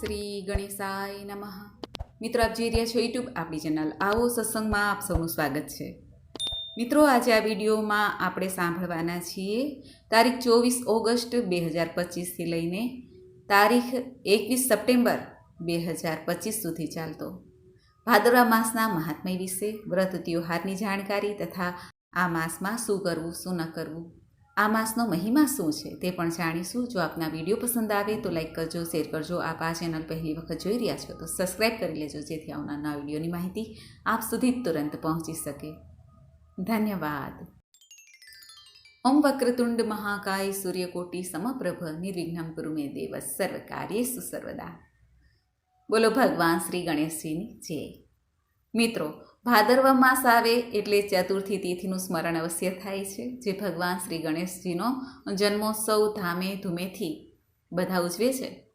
શ્રી ગણેશાય નમઃ. મિત્રો, આપ જોઈ રહ્યા છો યુટ્યુબ આપણી ચેનલ આવો સત્સંગમાં આપ સૌનું સ્વાગત છે. મિત્રો, આજે આ વિડીયોમાં આપણે સાંભળવાના છીએ તારીખ ચોવીસ ઓગસ્ટ બે હજાર પચીસથી લઈને તારીખ એકવીસ સપ્ટેમ્બર બે હજાર પચીસ સુધી ચાલતો. ભાદરવા માસના મહાત્મય વિશે, વ્રત, ત્યોહારની જાણકારી તથા આ માસમાં શું કરવું, શું ન કરવું આ માસનો મહિમા શું છે તે પણ જાણીશું. જો આપના વીડિયો પસંદ આવે તો લાઈક કરજો, શેર કરજો. આપ આ ચેનલ પહેલી વખત જોઈ રહ્યા છો તો સબસ્ક્રાઈબ કરી લેજો જેથી આવનારના વિડીયોની માહિતી આપ સુધી તુરંત પહોંચી શકે. ધન્યવાદ. ઓમ વક્રતુંડ મહાકાય સૂર્યકોટી સમપ્રભ નિર્વિઘ્નમ કુરુ મે દેવ સર્વ કાર્યેષુ સર્વદા બોલો ભગવાન શ્રી ગણેશજીની જય. મિત્રો ભાદરવા માસ આવે એટલે ચતુર્થી તિથિનું સ્મરણ અવશ્ય થાય છે. જે ભગવાન શ્રી ગણેશજીનો જન્મોત્સવ ધામે ધૂમેથી બધા ઉજવે છે.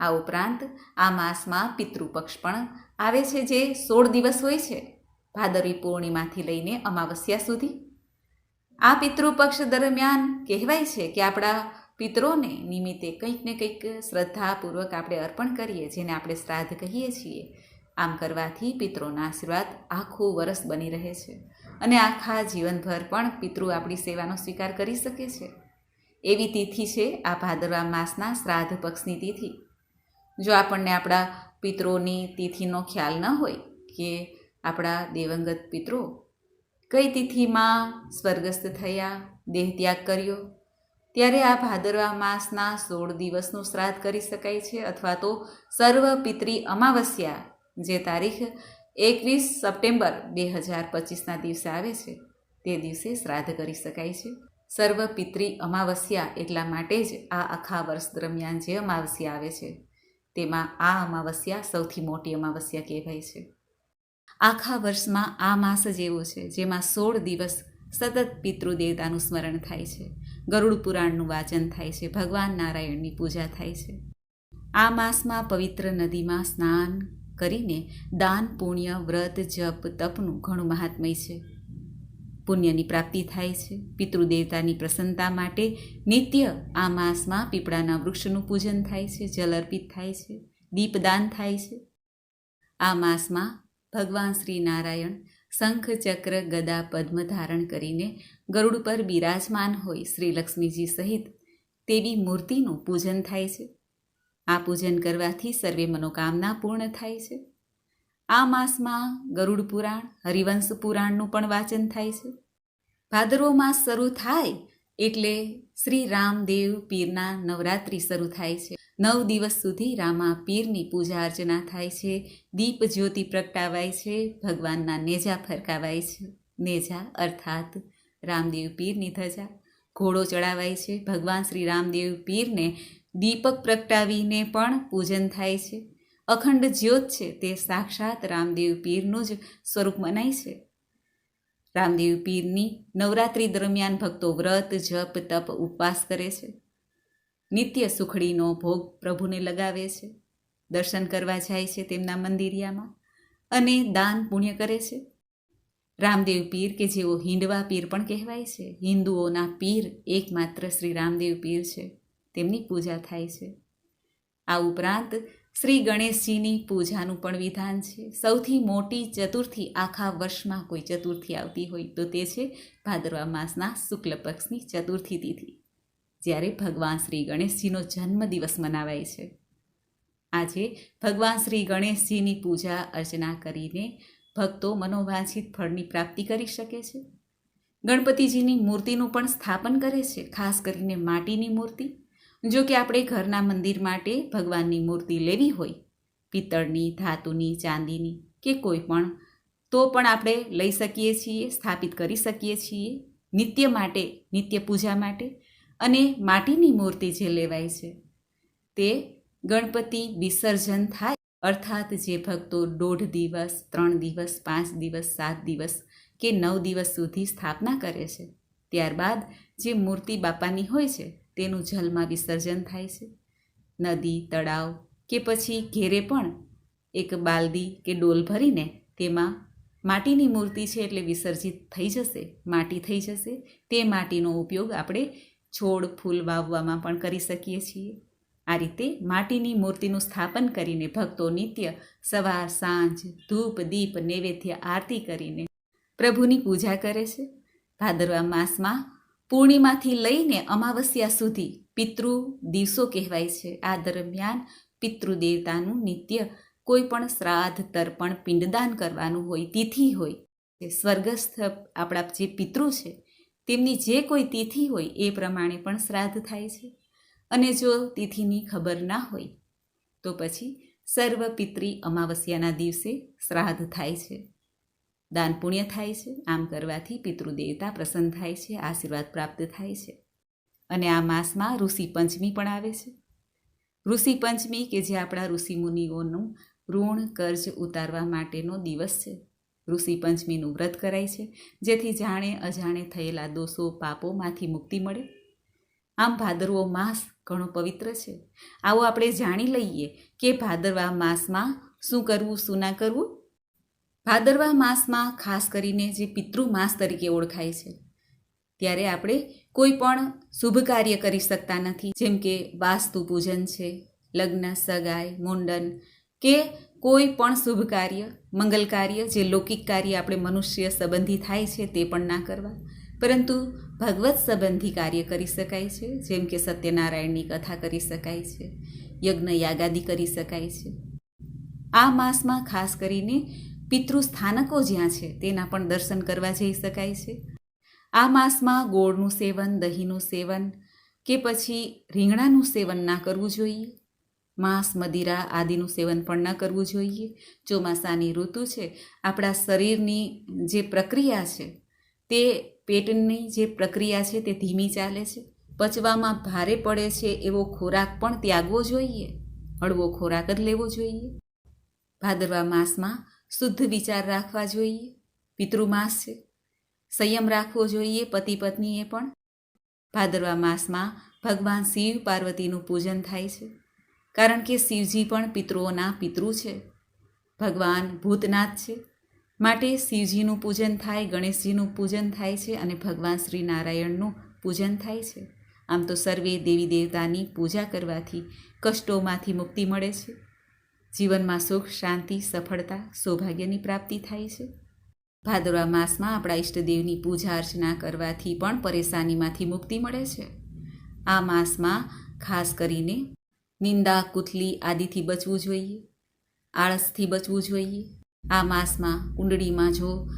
આ ઉપરાંત આ માસમાં પિતૃપક્ષ પણ આવે છે જે સોળ દિવસ હોય છે. ભાદરવી પૂર્ણિમાથી લઈને અમાવસ્યા સુધી. આ પિતૃપક્ષ દરમિયાન કહેવાય છે કે આપણા પિતરોને નિમિત્તે કંઈક ને કંઈક શ્રદ્ધાપૂર્વક આપણે અર્પણ કરીએ, જેને આપણે શ્રાદ્ધ કહીએ છીએ. આમ કરવાથી પિત્રોના આશીર્વાદ આખું વરસ બની રહે છે. અને આખા જીવનભર પણ પિતૃ આપણી સેવાનો સ્વીકાર કરી શકે છે. એવી તિથિ છે આ ભાદરવા માસના શ્રાદ્ધ પક્ષની તિથિ. જો આપણને આપણા પિતૃની તિથિનો ખ્યાલ ન હોય કે આપણા દેવંગત પિતૃ કઈ તિથિમાં સ્વર્ગસ્થ થયા દેહત્યાગ કર્યો, ત્યારે આ ભાદરવા માસના સોળ દિવસનું શ્રાદ્ધ કરી શકાય છે અથવા તો સર્વ પિતૃ અમાવસ્યા જે તારીખ એકવીસ સપ્ટેમ્બર બે હજાર પચીસના દિવસે આવે છે, તે દિવસે શ્રાદ્ધ કરી શકાય છે. સર્વ પિતૃ અમાવસ્યા એટલા માટે જ આ આખા વર્ષ દરમિયાન જે અમાવસ્યા આવે છે, તેમાં આ અમાવસ્યા સૌથી મોટી અમાવસ્યા કહેવાય છે. આખા વર્ષમાં આ માસ જેવો છે, જેમાં સોળ દિવસ સતત પિતૃદેવતાનું સ્મરણ થાય છે. ગરુડ પુરાણનું વાચન થાય છે, ભગવાન નારાયણની પૂજા થાય છે. આ માસમાં પવિત્ર નદીમાં સ્નાન કરીને દાન, પુણ્ય, વ્રત, જપ, તપનું ઘણું મહાત્મય છે. પુણ્યની પ્રાપ્તિ થાય છે. પિતૃદેવતાની પ્રસન્નતા માટે નિત્ય આ માસમાં પીપળાના વૃક્ષનું પૂજન થાય છે, જલ અર્પિત થાય છે, દીપદાન થાય છે. આ માસમાં ભગવાન શ્રી નારાયણ શંખ ચક્ર ગદા પદ્મ ધારણ કરીને ગરુડ પર બિરાજમાન હોય શ્રી લક્ષ્મીજી સહિત તેવી મૂર્તિનું પૂજન થાય છે. આ પૂજન કરવાથી સર્વે મનોકામના પૂર્ણ થાય છે. આ માસમાં ગરુડ પુરાણ, હરિવંશ પુરાણનું પણ વાચન થાય છે. ભાદરવો માસ શરૂ થાય એટલે શ્રી રામદેવ પીરના નવરાત્રિ શરૂ થાય છે. નવ દિવસ સુધી રામા પીરની પૂજા અર્ચના થાય છે. દીપ જ્યોતિ પ્રગટાવાય છે. ભગવાનના નેજા ફરકાવાય છે. નેજા અર્થાત રામદેવ પીરની ધજા. ઘોડો ચડાવાય છે. ભગવાન શ્રી રામદેવ પીરને દીપક પ્રગટાવીને પણ પૂજન થાય છે. અખંડ જ્યોત છે તે સાક્ષાત રામદેવ પીરનું જ સ્વરૂપ મનાય છે. રામદેવ પીરની નવરાત્રિ દરમિયાન ભક્તો વ્રત, જપ, તપ ઉપવાસ કરે છે. નિત્ય સુખડીનો ભોગ પ્રભુને લગાવે છે. દર્શન કરવા જાય છે તેમના મંદિરિયામાં અને દાન પુણ્ય કરે છે. રામદેવ પીર કે જેઓ હિંડવા પીર પણ કહેવાય છે. હિન્દુઓના પીર એકમાત્ર શ્રી રામદેવ પીર છે. તેમની પૂજા થાય છે. આ ઉપરાંત શ્રી ગણેશજીની પૂજાનું પણ વિધાન છે. સૌથી મોટી ચતુર્થી આખા વર્ષમાં કોઈ ચતુર્થી આવતી હોય તો તે છે ભાદરવા માસના શુક્લ પક્ષની ચતુર્થી તિથિ, જ્યારે ભગવાન શ્રી ગણેશજીનો જન્મદિવસ મનાવાય છે. આજે ભગવાન શ્રી ગણેશજીની પૂજા અર્ચના કરીને ભક્તો મનોવાંછિત ફળની પ્રાપ્તિ કરી શકે છે. ગણપતિજીની મૂર્તિનું પણ સ્થાપન કરે છે, ખાસ કરીને માટીની મૂર્તિ. જો કે આપણે ઘરના મંદિર માટે ભગવાનની મૂર્તિ લેવી હોય, પિત્તળની, ધાતુની, ચાંદીની કે કોઈ પણ, તો પણ આપણે લઈ શકીએ છીએ, સ્થાપિત કરી શકીએ છીએ નિત્ય માટે, નિત્ય પૂજા માટે અને માટીની મૂર્તિ જે લેવાય છે તે ગણપતિ વિસર્જન થાય, અર્થાત જે ભક્તો દોઢ દિવસ, ત્રણ દિવસ, પાંચ દિવસ, સાત દિવસ કે નવ દિવસ સુધી સ્થાપના કરે છે, ત્યારબાદ જે મૂર્તિ બાપાની હોય છે તેનું જલમાં વિસર્જન થાય છે. નદી, તળાવ કે પછી ઘેરે પણ એક બાલદી કે ડોલ ભરીને તેમાં માટીની મૂર્તિ છે એટલે વિસર્જિત થઈ જશે, માટી થઈ જશે. તે માટીનો ઉપયોગ આપણે છોડ, ફૂલ વાવવામાં પણ કરી શકીએ છીએ. આ રીતે માટીની મૂર્તિનું સ્થાપન કરીને ભક્તો નિત્ય સવાર, સાંજ, ધૂપ, દીપ, નૈવેદ્ય, આરતી કરીને પ્રભુની પૂજા કરે છે. ભાદરવા માસમાં પૂર્ણિમાથી લઈને અમાવસ્યા સુધી પિતૃ દિવસો કહેવાય છે. આ દરમિયાન પિતૃદેવતાનું નિત્ય કોઈ પણ શ્રાદ્ધ, તર્પણ, પિંડદાન કરવાનું હોય, તિથિ હોય સ્વર્ગસ્થ આપણા જે પિતૃ છે, તેમની જે કોઈ તિથિ હોય એ પ્રમાણે પણ શ્રાદ્ધ થાય છે. અને જો તિથિની ખબર ના હોય, તો પછી સર્વ પિતૃ અમાવસ્યાના દિવસે શ્રાદ્ધ થાય છે. દાન પુણ્ય થાય છે, આમ કરવાથી પિતૃદેવતા પ્રસન્ન થાય છે, આશીર્વાદ પ્રાપ્ત થાય છે. અને આ માસમાં ઋષિ પંચમી પણ આવે છે. ઋષિ પંચમી કે જે આપણા ઋષિ મુનિઓનું ઋણ કર્જ ઉતારવા માટેનો દિવસ છે. ઋષિ પંચમીનું વ્રત કરાય છે, જેથી જાણે અજાણે થયેલા દોષો, પાપોમાંથી મુક્તિ મળે. આમ ભાદરવો માસ ઘણો પવિત્ર છે. આવો આપણે જાણી લઈએ કે ભાદરવા માસમાં શું કરવું, શું ના કરવું? ભાદરવા માસમાં ખાસ કરીને જે પિતૃ માસ તરીકે ઓળખાય છે, ત્યારે આપણે કોઈ પણ શુભ કાર્ય કરી શકતા નથી. જેમ કે વાસ્તુ પૂજન છે, લગ્ન, સગાઈ, મુંડન કે કોઈ પણ શુભ કાર્ય, મંગલ કાર્ય, જે લૌકિક કાર્ય આપણે મનુષ્ય સંબંધી થાય છે તે પણ ના કરવા. પરંતુ ભગવત સંબંધી કાર્ય કરી શકાય છે, જેમ કે સત્યનારાયણની કથા કરી શકાય છે, યજ્ઞ યાગાદી કરી શકાય છે. આ માસમાં ખાસ કરીને પિતૃ સ્થાનકો જ્યાં છે, તેના પણ દર્શન કરવા જઈ શકાય છે. આ માસમાં ગોળનું સેવન, દહીંનું સેવન કે પછી રીંગણાનું સેવન ના કરવું જોઈએ. માંસ, મદિરા આદિનું સેવન પણ ન કરવું જોઈએ. ચોમાસાની ઋતુ છે, આપણા શરીરની જે પ્રક્રિયા છે, તે પેટની જે પ્રક્રિયા છે, તે ધીમી ચાલે છે. પચવામાં ભારે પડે છે, એવો ખોરાક પણ ત્યાગવો જોઈએ. હળવો ખોરાક જ લેવો જોઈએ. ભાદરવા માસમાં શુદ્ધ વિચાર રાખવા જોઈએ પિતૃમાસ છે સંયમ રાખવો જોઈએ, પતિ પત્નીએ પણ. ભાદરવા માસમાં ભગવાન શિવ પાર્વતીનું પૂજન થાય છે. કારણ કે શિવજી પણ પિતૃઓના પિતૃ છે. ભગવાન ભૂતનાથ છે. માટે શિવજીનું પૂજન થાય, ગણેશજીનું પૂજન થાય છે અને ભગવાન શ્રી નારાયણનું પૂજન થાય છે. આમ તો સર્વે દેવી દેવતાની પૂજા કરવાથી કષ્ટોમાંથી મુક્તિ મળે છે. જીવનમાં સુખ, શાંતિ, સફળતા, સૌભાગ્યની પ્રાપ્તિ થાય છે. ભાદરવા માસમાં આપણા ઈષ્ટદેવની પૂજા અર્ચના કરવાથી પણ પરેશાનીમાંથી મુક્તિ મળે છે. આ માસમાં ખાસ કરીને નિંદા, કુથલી આદિથી બચવું જોઈએ, આળસથી બચવું જોઈએ. આ માસમાં કુંડળીમાં જો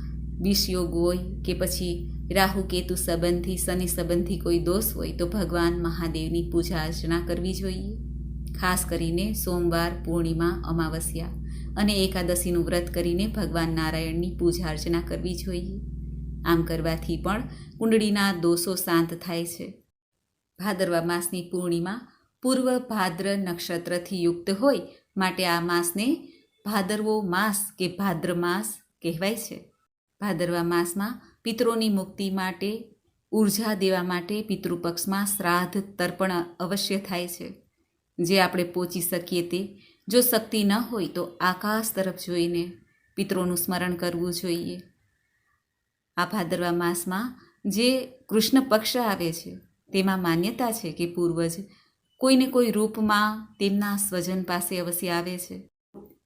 વિષયોગ હોય કે પછી રાહુ, કેતુ સંબંધી, શનિ સંબંધી કોઈ દોષ હોય તો ભગવાન મહાદેવની પૂજા અર્ચના કરવી જોઈએ. ખાસ કરીને સોમવાર, પૂર્ણિમા, અમાવસ્યા અને એકાદશીનું વ્રત કરીને ભગવાન નારાયણની પૂજા અર્ચના કરવી જોઈએ. આમ કરવાથી પણ કુંડળીના દોષો શાંત થાય છે. ભાદરવા માસની પૂર્ણિમા પૂર્વ ભાદ્ર નક્ષત્રથી યુક્ત હોય માટે આ માસને ભાદરવો માસ કે ભાદ્ર માસ કહેવાય છે. ભાદરવા માસમાં પિતરોની મુક્તિ માટે, ઊર્જા દેવા માટે પિતૃપક્ષમાં શ્રાદ્ધ તર્પણ અવશ્ય થાય છે. જે આપણે પહોંચી શકીએ તે. જો શક્તિ ન હોય તો આકાશ તરફ જોઈને પિત્રોનું સ્મરણ કરવું જોઈએ. આ ભાદરવા માસમાં જે કૃષ્ણ પક્ષ આવે છે, તેમાં માન્યતા છે કે પૂર્વજ કોઈને કોઈ રૂપમાં તેમના સ્વજન પાસે અવશ્ય આવે છે.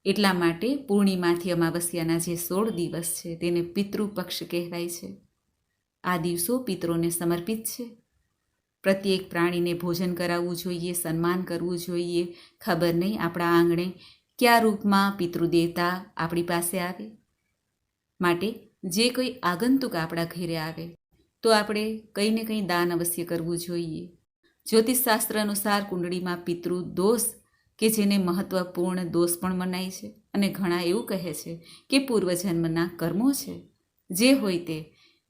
એટલા માટે પૂર્ણિમાથી અમાવસ્યાના જે સોળ દિવસ છે, તેને પિતૃપક્ષ કહેવાય છે. આ દિવસો પિત્રોને સમર્પિત છે. પ્રત્યેક પ્રાણીને ભોજન કરાવવું જોઈએ, સન્માન કરવું જોઈએ. ખબર નહીં આપણા આંગણે કયા રૂપમાં પિતૃદેવતા આપણી પાસે આવે? માટે જે કોઈ આગંતુક આપણા ઘરે આવે, તો આપણે કંઈ ને કંઈ દાન અવશ્ય કરવું જોઈએ. જ્યોતિષશાસ્ત્ર અનુસાર કુંડળીમાં પિતૃ દોષ કે જેને મહત્વપૂર્ણ દોષ પણ મનાય છે અને ઘણા એવું કહે છે કે પૂર્વજન્મના કર્મો છે, જે હોય તે.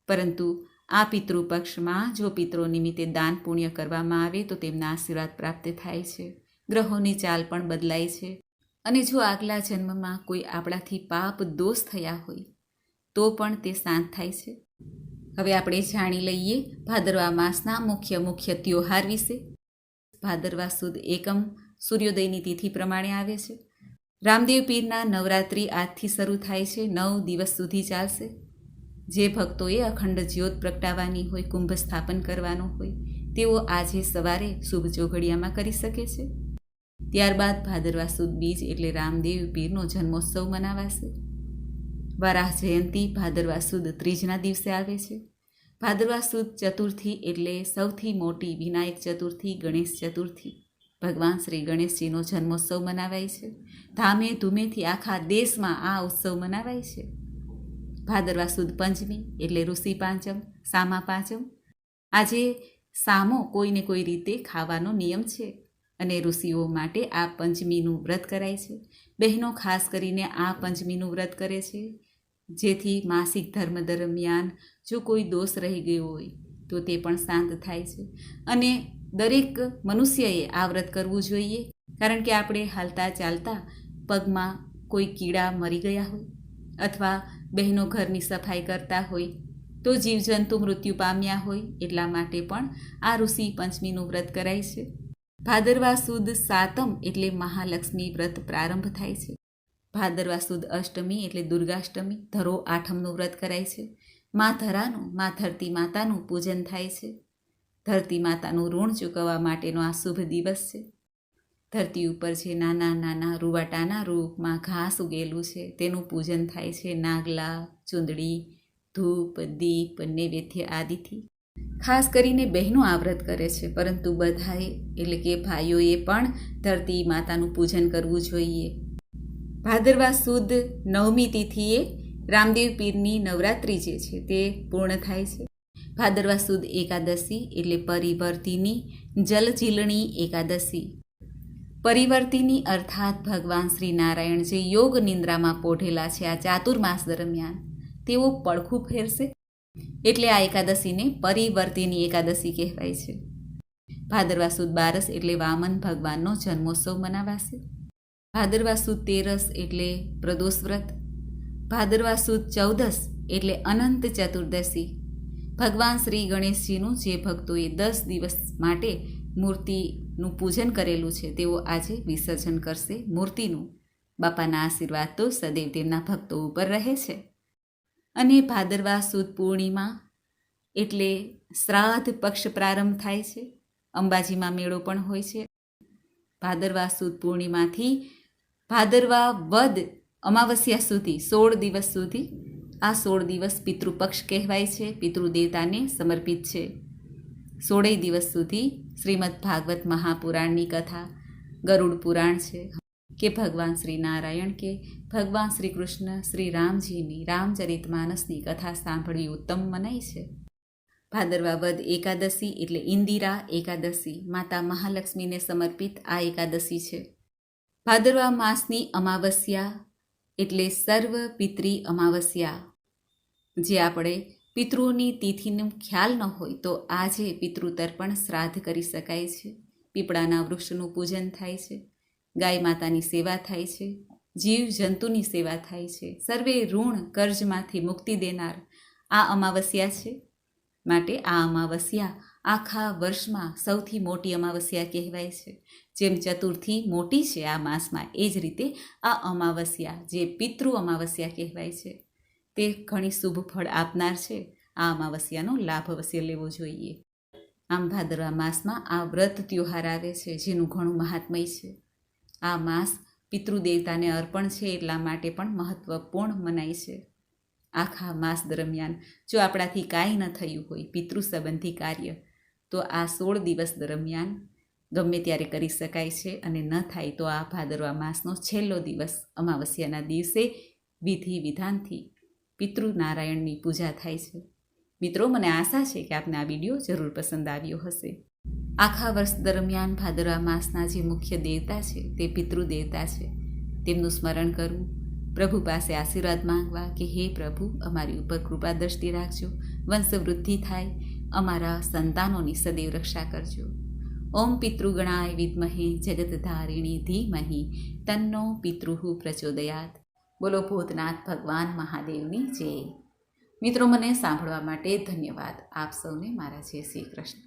પરંતુ આ પિતૃપક્ષમાં જો પિતૃ નિમિત્તે દાન પુણ્ય કરવામાં આવે, તો તેમના આશીર્વાદ પ્રાપ્ત થાય છે. ગ્રહોની ચાલ પણ બદલાય છે. અને જો આગલા જન્મમાં કોઈ આપણાથી પાપ દોષ થયા હોય, તો પણ તે શાંત થાય છે. હવે આપણે જાણી લઈએ ભાદરવા માસના મુખ્ય મુખ્ય ત્યોહાર વિશે. ભાદરવા સુદ એકમ સૂર્યોદયની તિથિ પ્રમાણે આવે છે. રામદેવ પીરના નવરાત્રિ આજથી શરૂ થાય છે. નવ દિવસ સુધી ચાલશે. જે ભક્તોએ અખંડ જ્યોત પ્રગટાવવાની હોય, કુંભ સ્થાપન કરવાનું હોય, તેઓ આજે સવારે શુભ ચોઘડિયામાં કરી શકે છે. ત્યારબાદ ભાદરવા સુદ બીજ એટલે રામદેવ પીરનો જન્મોત્સવ મનાવાશે. વરાહ જયંતી ભાદરવા સુદ ત્રીજના દિવસે આવે છે. ભાદરવા સુદ ચતુર્થી એટલે સૌથી મોટી વિનાયક ચતુર્થી, ગણેશ ચતુર્થી. ભગવાન શ્રી ગણેશજીનો જન્મોત્સવ મનાવાય છે. ધામે ધૂમેથી આખા દેશમાં આ ઉત્સવ મનાવાય છે. ભાદરવા સુદ પંચમી એટલે ઋષિ પાંચમ, સામા પાંચમ. આજે સામો કોઈને કોઈ રીતે ખાવાનો નિયમ છે અને ઋષિઓ માટે આ પંચમીનું વ્રત કરાય છે. બહેનો ખાસ કરીને આ પંચમીનું વ્રત કરે છે. જેથી માસિક ધર્મ દરમિયાન જો કોઈ દોષ રહી ગયો હોય તો તે પણ શાંત થાય છે. અને દરેક મનુષ્યએ આ વ્રત કરવું જોઈએ, કારણ કે આપણે હાલતા ચાલતા પગમાં કોઈ કીડા મરી ગયા હોય અથવા બહેનો ઘરની સફાઈ કરતા હોય, તો જીવજંતુ મૃત્યુ પામ્યા હોય એટલા માટે પણ આ ઋષિ પંચમીનું વ્રત કરાય છે. ભાદરવા સુદ સાતમ એટલે મહાલક્ષ્મી વ્રત પ્રારંભ થાય છે. ભાદરવા સુદ અષ્ટમી એટલે દુર્ગાષ્ટમી, ધરો આઠમનું વ્રત કરાય છે. મા ધરાનું, મા ધરતી માતાનું પૂજન થાય છે. ધરતી માતાનું ઋણ ચૂકવવા માટેનો આ શુભ દિવસ છે. ધરતી ઉપર જે નાના નાના રૂવાટાના રૂપમાં ઘાસ ઉગેલું છે. તેનું પૂજન થાય છે, નાગલા, ચૂંદડી, ધૂપ, દીપ, નૈવેદ્ય આદિથી. ખાસ કરીને બહેનો આ વ્રત કરે છે, પરંતુ બધાએ, એટલે કે ભાઈઓએ પણ ધરતી માતાનું પૂજન કરવું જોઈએ. ભાદરવા સુદ નવમી તિથિએ રામદેવ પીરની નવરાત્રિ જે છે, તે પૂર્ણ થાય છે. ભાદરવા સુદ એકાદશી એટલે પરિવર્તિની જલચીલણી એકાદશી. પરિવર્તિની અર્થાત ભગવાન શ્રી નારાયણ જે યોગ નિંદ્રામાં પોઢેલા છે આ ચાતુર્માસ દરમિયાન. તેઓ પડખું ફેરશે. એટલે આ એકાદશીને પરિવર્તિની એકાદશી કહેવાય છે. ભાદરવા સુદ બારસ એટલે વામન ભગવાનનો જન્મોત્સવ મનાવાશે. ભાદરવા સુદ તેરસ એટલે પ્રદોષ વ્રત. ભાદરવા સુદ ચૌદસ એટલે અનંત ચતુર્દશી. ભગવાન શ્રી ગણેશજીનું જે ભક્તોએ દસ દિવસ માટે મૂર્તિનું પૂજન કરેલું છે, તેઓ આજે વિસર્જન કરશે. મૂર્તિનું બાપાના આશીર્વાદ તો સદૈવ તેમના ભક્તો ઉપર રહે છે. અને ભાદરવા સુદ પૂર્ણિમા એટલે શ્રાદ્ધ પક્ષ પ્રારંભ થાય છે. અંબાજીમાં મેળો પણ હોય છે. ભાદરવા સુદ પૂર્ણિમાથી ભાદરવા વદ અમાવસ્યા સુધી, સોળ દિવસ સુધી આ સોળ દિવસ પિતૃપક્ષ કહેવાય છે. પિતૃદેવતાને સમર્પિત છે. સોળેય દિવસ સુધી શ્રીમદ ભાગવત મહાપુરાણની કથા, ગરુડ પુરાણ છે. કે ભગવાન શ્રી નારાયણ કે ભગવાન શ્રી કૃષ્ણ શ્રી રામજીની રામચરિત માનસની કથા સાંભળવી ઉત્તમ મનાય છે. ભાદરવા વદ એકાદશી એટલે ઇન્દિરા એકાદશી, માતા મહાલક્ષ્મીને સમર્પિત આ એકાદશી છે. ભાદરવા માસની અમાવસ્યા એટલે સર્વ પિત્રી અમાવસ્યા, જે આપણે પિતૃઓની તિથિનો ખ્યાલ ન હોય તો આજે પિતૃતર્પણ શ્રાદ્ધ કરી શકાય છે. પીપળાના વૃક્ષનું પૂજન થાય છે. ગાય માતાની સેવા થાય છે. જીવ જંતુની સેવા થાય છે. સર્વે ઋણ કર્જમાંથી મુક્તિ દેનાર આ અમાવસ્યા છે. માટે આ અમાવસ્યા આખા વર્ષમાં સૌથી મોટી અમાવસ્યા કહેવાય છે. જેમ ચતુર્થી મોટી છે આ માસમાં, એ જ રીતે આ અમાવસ્યા, જે પિતૃ અમાવસ્યા કહેવાય છે. તે ઘણી શુભ ફળ આપનાર છે. આ અમાવસ્યાનો લાભ અવશ્ય લેવો જોઈએ. આમ ભાદરવા માસમાં આ વ્રત ત્યોહાર આવે છે, જેનું ઘણું મહાત્મય છે. આ માસ પિતૃદેવતાને અર્પણ છે એટલા માટે પણ મહત્વપૂર્ણ મનાય છે. આખા માસ દરમિયાન જો આપણાથી કાંઈ ન થયું હોય પિતૃ સંબંધી કાર્ય, તો આ સોળ દિવસ દરમિયાન ગમે ત્યારે કરી શકાય છે અને ન થાય તો આ ભાદરવા માસનો છેલ્લો દિવસ અમાવસ્યાના દિવસે વિધિ વિધાનથી પિતૃ નારાયણની પૂજા થાય છે. મિત્રો, મને આશા છે કે આપને આ વીડિયો જરૂર પસંદ આવ્યો હશે. આખા વર્ષ દરમિયાન ભાદરવા માસના જે મુખ્ય દેવતા છે, તે પિતૃ દેવતા છે. તેમનું સ્મરણ કરવું, પ્રભુ પાસે આશીર્વાદ માંગવા કે હે પ્રભુ, અમારી ઉપર કૃપા દ્રષ્ટિ રાખજો, વંશવૃદ્ધિ થાય, અમારા સંતાનોની સદૈવ રક્ષા કરજો. ઓમ પિતૃગણાય વિદ્મહે જગતધારિણી ધીમહી, તન્નો પિતૃ પ્રચોદયાત. બોલો ભૂતનાથ ભગવાન મહાદેવની જય. મિત્રો, મને સાંભળવા માટે ધન્યવાદ. આપ સૌને મારા જય શ્રી કૃષ્ણ.